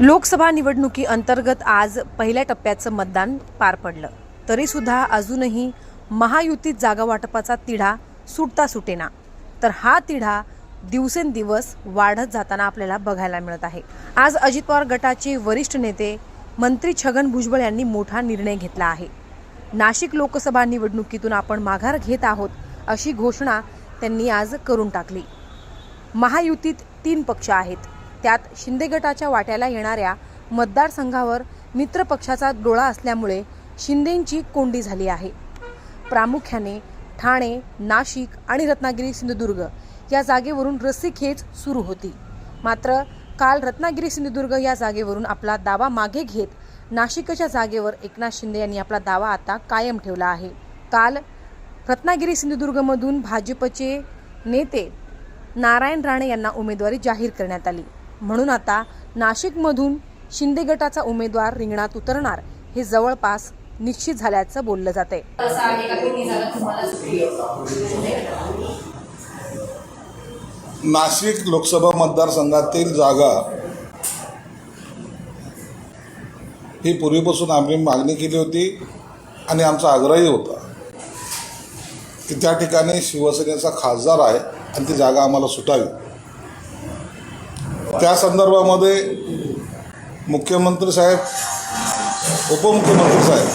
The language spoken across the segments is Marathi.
लोकसभा निवडणुकी अंतर्गत आज पहिल्या टप्प्याचं मतदान पार पडलं. तरीसुद्धा अजूनही महायुतीत जागा वाटपाचा तिढा सुटता सुटेना. तर हा तिढा दिवसेंदिवस वाढत जाताना आपल्याला बघायला मिळत आहे. आज अजित पवार गटाचे वरिष्ठ नेते मंत्री छगन भुजबळ यांनी मोठा निर्णय घेतला आहे. नाशिक लोकसभा निवडणुकीतून आपण माघार घेत आहोत अशी घोषणा त्यांनी आज करून टाकली. महायुतीत तीन पक्ष आहेत. त्यात शिंदे गटाच्या वाट्याला येणाऱ्या मतदारसंघावर मित्र पक्षाचा डोळा असल्यामुळे शिंदेंची कोंडी झाली आहे. प्रामुख्याने ठाणे नाशिक आणि रत्नागिरी सिंधुदुर्ग या जागेवरून रस्सीखेच सुरू होती. मात्र काल रत्नागिरी सिंधुदुर्ग या जागेवरून आपला दावा मागे घेत नाशिकच्या जागेवर एकनाथ शिंदे यांनी आपला दावा आता कायम ठेवला आहे. काल रत्नागिरी सिंधुदुर्गमधून भाजपचे नेते नारायण राणे यांना उमेदवारी जाहीर करण्यात आली. म्हणून आता नाशिकमधून शिंदे गटाचा उमेदवार रिंगणात उतरणार. हे जवळपास निश्चित झाल्याचं बोललं जात आहे नाशिक लोकसभा मतदारसंघातील जागा ही पूर्वीपासून आम्ही मागणी केली होती आणि आमचा आग्रहही होता की त्या ठिकाणी शिवसेनेचा खासदार आहे आणि ती जागा आम्हाला सुटावी. त्या संदर्भामध्ये मुख्यमंत्री साहेब उपमुख्यमंत्री साहेब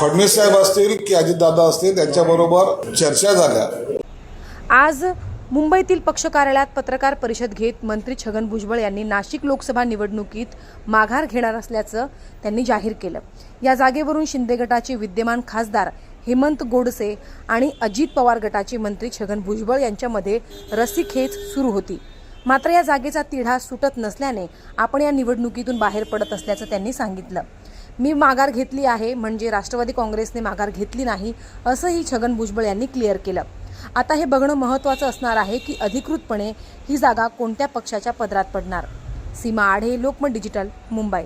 फडणवीस साहेब असतील की अजितदादा असतील त्यांच्याबरोबर चर्चा झाल्या. आज मुंबईतील पक्ष कार्यालयात पत्रकार परिषद घेत मंत्री छगन भुजबळ यांनी नाशिक लोकसभा निवडणुकीत माघार घेणार असल्याचं त्यांनी जाहीर केलं. या जागेवरून शिंदे गटाचे विद्यमान खासदार हेमंत गोडसे आणि अजित पवार गटाचे मंत्री छगन भुजबळ यांच्यामध्ये रस्सीखेच सुरू होती. मात्र या जागेचा तिढा सुटत नसल्याने आपण या निवडणुकीतून बाहेर पडत असल्याचं त्यांनी सांगितलं. मी माघार घेतली आहे म्हणजे राष्ट्रवादी काँग्रेसने माघार घेतली नाही असंही छगन भुजबळ यांनी क्लिअर केलं. आता हे बघणं महत्त्वाचं असणार आहे की अधिकृतपणे ही जागा कोणत्या पक्षाच्या पदरात पडणार? सीमा आढे लोकमत डिजिटल मुंबई.